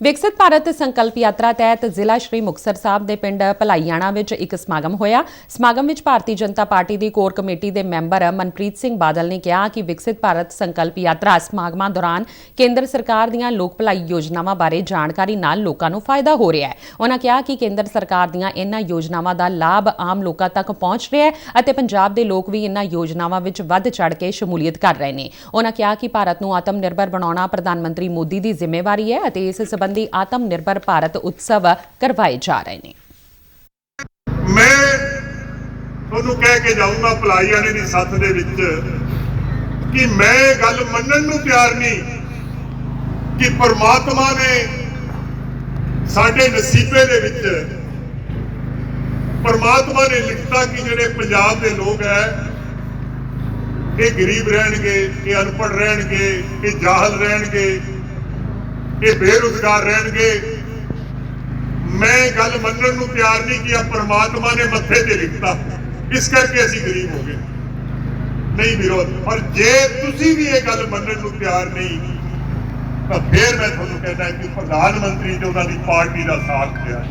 ਵਿਕਸਿਤ ਭਾਰਤ ਸੰਕਲਪ ਯਾਤਰਾ ਤਹਿਤ ਜ਼ਿਲ੍ਹਾ ਸ਼੍ਰੀ ਮੁਕਤਸਰ ਸਾਹਿਬ ਦੇ ਪਿੰਡ ਭਲਾਈਆਣਾ ਵਿੱਚ ਇੱਕ ਸਮਾਗਮ ਹੋਇਆ। ਸਮਾਗਮ ਵਿੱਚ ਭਾਰਤੀ ਜਨਤਾ ਪਾਰਟੀ ਦੀ ਕੋਰ ਕਮੇਟੀ ਦੇ ਮੈਂਬਰ ਮਨਪ੍ਰੀਤ ਸਿੰਘ ਬਾਦਲ ਨੇ ਕਿਹਾ ਕਿ ਵਿਕਸਿਤ ਭਾਰਤ ਸੰਕਲਪ ਯਾਤਰਾ ਸਮਾਗਮਾਂ ਦੌਰਾਨ ਕੇਂਦਰ ਸਰਕਾਰ ਦੀਆਂ ਲੋਕ ਭਲਾਈ ਯੋਜਨਾਵਾਂ ਬਾਰੇ ਜਾਣਕਾਰੀ ਨਾਲ ਲੋਕਾਂ ਨੂੰ ਫਾਇਦਾ ਹੋ ਰਿਹਾ ਹੈ। ਉਹਨਾਂ ਕਿਹਾ ਕਿ ਕੇਂਦਰ ਸਰਕਾਰ ਦੀਆਂ ਇਹਨਾਂ ਯੋਜਨਾਵਾਂ ਦਾ ਲਾਭ ਆਮ ਲੋਕਾਂ ਤੱਕ ਪਹੁੰਚ ਰਿਹਾ ਹੈ ਅਤੇ ਪੰਜਾਬ ਦੇ ਲੋਕ ਵੀ ਇਹਨਾਂ ਯੋਜਨਾਵਾਂ ਵਿੱਚ ਵੱਧ ਚੜ ਕੇ ਸ਼ਮੂਲੀਅਤ ਕਰ ਰਹੇ ਨੇ। ਉਹਨਾਂ ਕਿਹਾ ਕਿ ਭਾਰਤ ਨੂੰ ਆਤਮ ਨਿਰਭਰ ਬਣਾਉਣਾ ਪ੍ਰਧਾਨ ਮੰਤਰੀ ਮੋਦੀ ਦੀ ਜ਼ਿੰਮੇਵਾਰੀ ਹੈ ਅਤੇ ਇਸ ਸੰਬੰਧੀ ਆਤਮ ਨਿਰਭਰ ਭਾਰਤ ਉਤਸਵ ਕਰਵਾਏ ਜਾ ਰਹੇ ਨੇ ਮੈਂ ਤੁਹਾਨੂੰ ਕਹਿ ਕੇ ਜਾਊਂਗਾ ਭਲਾਈਆਣੇ ਦੀ ਸੱਥ ਦੇ ਵਿੱਚ ਕਿ ਮੈਂ ਗੱਲ ਮੰਨਣ ਨੂੰ ਤਿਆਰ ਨਹੀਂ ਕਿ ਪਰਮਾਤਮਾ ਨੇ ਸਾਡੇ ਨਸੀਬੇ ਦੇ ਵਿੱਚ ਪਰਮਾਤਮਾ ਨੇ ਲਿਖਤਾ ਕਿ ਜਿਹੜੇ ਪੰਜਾਬ ਦੇ ਲੋਕ ਹੈ ਇਹ ਗਰੀਬ ਰਹਿਣਗੇ ਇਹ ਅਨਪੜ੍ਹ ਰਹਿਣਗੇ ਇਹ ਜਾਹਲ ਰਹਿਣਗੇ ਇਹ ਬੇਰੁਜ਼ਗਾਰ ਰਹਿਣਗੇ। ਮੈਂ ਗੱਲ ਮੰਨਣ ਨੂੰ ਤਿਆਰ ਨਹੀਂ ਕਿ ਆ ਪਰਮਾਤਮਾ ਨੇ ਮੱਥੇ ਤੇ ਲਿਖਤਾ। ਇਸ ਕਰਕੇ ਅਸੀਂ ਗਰੀਬ ਹੋ ਗਏ। ਨਹੀਂ ਵਿਰੋਧ, ਪਰ ਜੇ ਤੁਸੀਂ ਵੀ ਇਹ ਗੱਲ ਮੰਨਣ ਨੂੰ ਤਿਆਰ ਨਹੀਂ, ਤਾਂ ਫੇਰ ਮੈਂ ਤੁਹਾਨੂੰ ਕਹਿੰਦਾ ਕਿ ਪ੍ਰਧਾਨ ਮੰਤਰੀ ਤੇ ਉਹਨਾਂ ਦੀ ਪਾਰਟੀ ਦਾ ਸਾਥ ਦਿਆ